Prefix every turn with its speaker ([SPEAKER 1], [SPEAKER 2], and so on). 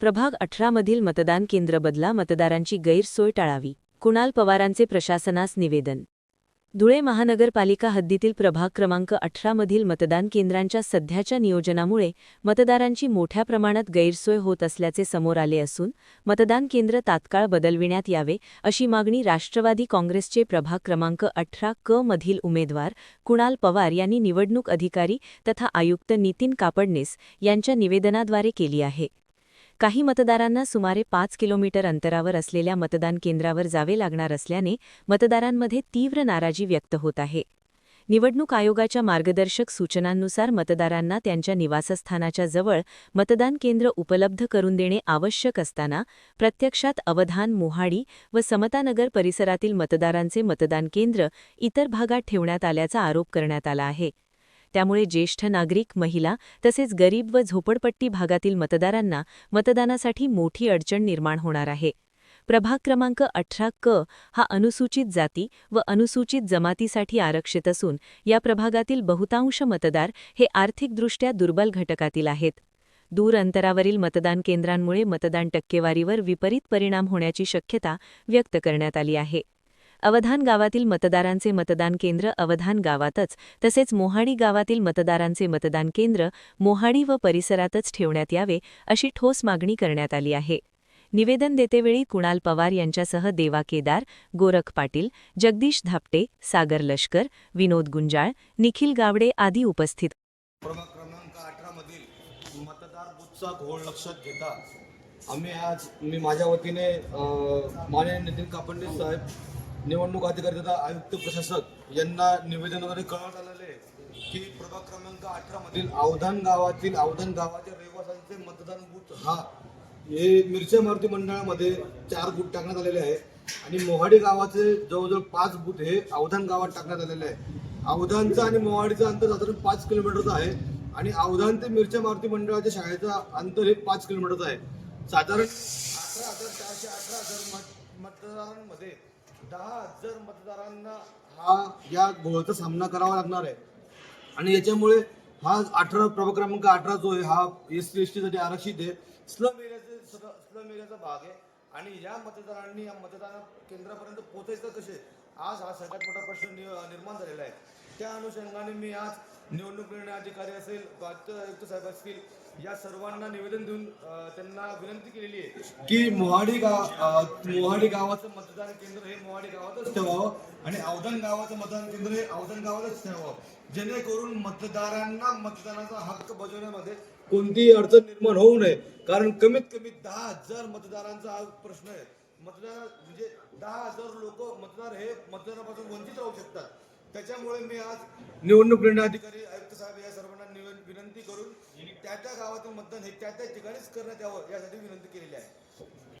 [SPEAKER 1] प्रभाग अठरामधील मतदान केंद्र बदला मतदारांची गैरसोय टाळावी कुणाल पवारांचे प्रशासनास निवेदन. धुळे महानगरपालिका हद्दीतील प्रभाग क्रमांक अठरामधील मतदान केंद्रांच्या सध्याच्या नियोजनामुळे मतदारांची मोठ्या प्रमाणात गैरसोय होत असल्याचे समोर आले असून मतदान केंद्र तात्काळ बदलविण्यात यावे अशी मागणी राष्ट्रवादी काँग्रेसचे प्रभाग क्रमांक अठरा क मधील उमेदवार कुणाल पवार यांनी निवडणूक अधिकारी तथा आयुक्त नितीन कापडणीस यांच्या निवेदनाद्वारे केली आहे. काही मतदारांना सुमारे पाच किलोमीटर अंतरावर असलेल्या मतदान केंद्रावर जावे लागणार असल्याने मतदारांमध्ये तीव्र नाराजी व्यक्त होत आहे. निवडणूक आयोगाच्या मार्गदर्शक सूचनांनुसार मतदारांना त्यांच्या निवासस्थानाच्या जवळ मतदान केंद्र उपलब्ध करून देणे आवश्यक असताना प्रत्यक्षात अवधान मोहाडी व समतानगर परिसरातील मतदारांचे मतदान केंद्र इतर भागात ठेवण्यात आल्याचा आरोप करण्यात आला आहे. त्यामुळे ज्येष्ठ नागरिक महिला तसेच गरीब व झोपडपट्टी भागातील मतदारांना मतदानासाठी मोठी अडचण निर्माण होणार आहे. प्रभाग क्रमांक अठरा क हा अनुसूचित जाती व अनुसूचित जमातीसाठी आरक्षित असून या प्रभागातील बहुतांश मतदार हे आर्थिकदृष्ट्या दुर्बल घटकातील आहेत. दूर अंतरावरील मतदान केंद्रांमुळे मतदान टक्केवारीवर विपरीत परिणाम होण्याची शक्यता व्यक्त करण्यात आली आहे. अवधान गावातील मतदारांचे मतदान केंद्र अवधान गावातच तसेच मोहाडी गावातील मतदारांचे मतदान केंद्र मोहाडी व परिसरातच ठेवण्यात यावे अशी ठोस मागणी करण्यात आली आहे. निवेदन देतेवेळी कुणाल पवार यांच्यासह देवा केदार गोरख पाटील जगदीश धापटे सागर लष्कर विनोद गुंजाळ निखिल गावडे आदी उपस्थित.
[SPEAKER 2] घोळ लक्षात घेता आम्ही आज मी माझ्या वतीने माननीय नितीन कापंडे साहेब निवडणूक अधिकारी तथा आयुक्त प्रशासक यांना निवेदनाद्वारे कळवण्यात आलेले आहे की प्रभाग क्रमांक अठरा मधील अवधान गावातील अवधान गावाच्या रहिवाशांचे मतदान बूथ हा हे मिरच्या मारुती मंडळामध्ये चार बूथ टाकण्यात आलेले आहे. आणि मोहाडी गावाचे जवळजवळ पाच बूथ हे अवधान गावात टाकण्यात आलेले आहे. अवधानचं आणि मोहाडीचं अंतर साधारण पाच किलोमीटरचं आहे. आणि अवधान ते मिरच्या मारुती मंडळाच्या शाळेचं अंतर हे पाच किलोमीटरचं आहे. साधारण अठरा हजार चारशे अठरा हजार मत मतदारांमध्ये दहा हजार मतदारांना हा या घोळचा सामना करावा लागणार आहे. आणि याच्यामुळे हा अठरा प्रभाग क्रमांक अठरा जो आहे हा एस सी एस टीसाठी आरक्षित आहे. स्लम एरियाचे स्लम एरियाचा भाग आहे. आणि या मतदारांनी या मतदान केंद्रापर्यंत पोहोचायचं कसे? आज हा सगळ्यात मोठा प्रश्न नि- निर्माण झालेला आहे. त्या अनुषंगाने मी आज निवडणूक निर्णय अधिकारी असेल आयुक्त साहेब असतील या सर्वांना निवेदन देऊन त्यांना विनंती केलेली आहे की मोहाडी गाव मोहाडी गावाचं मतदान केंद्र हे मोहाडी गावातच ठेवावं आणि अवधान गावाचं मतदान केंद्र हे अवधान गावातच ठेवावं. जेणेकरून मतदारांना मतदानाचा हक्क बजावण्यामध्ये कोणतीही अडचण निर्माण होऊ नये. कारण कमीत कमी दहा हजार मतदारांचा हा प्रश्न आहे. मतदार म्हणजे दहा हजार लोक मतदार हे मतदानापासून वंचित राहू शकतात. त्याच्यामुळे मी आज निवडणूक निर्णय अधिकारी आयुक्त साहेब या सर्वांना निवे- विनंती करून त्या त्या गावातील मतदान हे त्या त्या ठिकाणीच करण्यात यावं यासाठी विनंती केलेली आहे.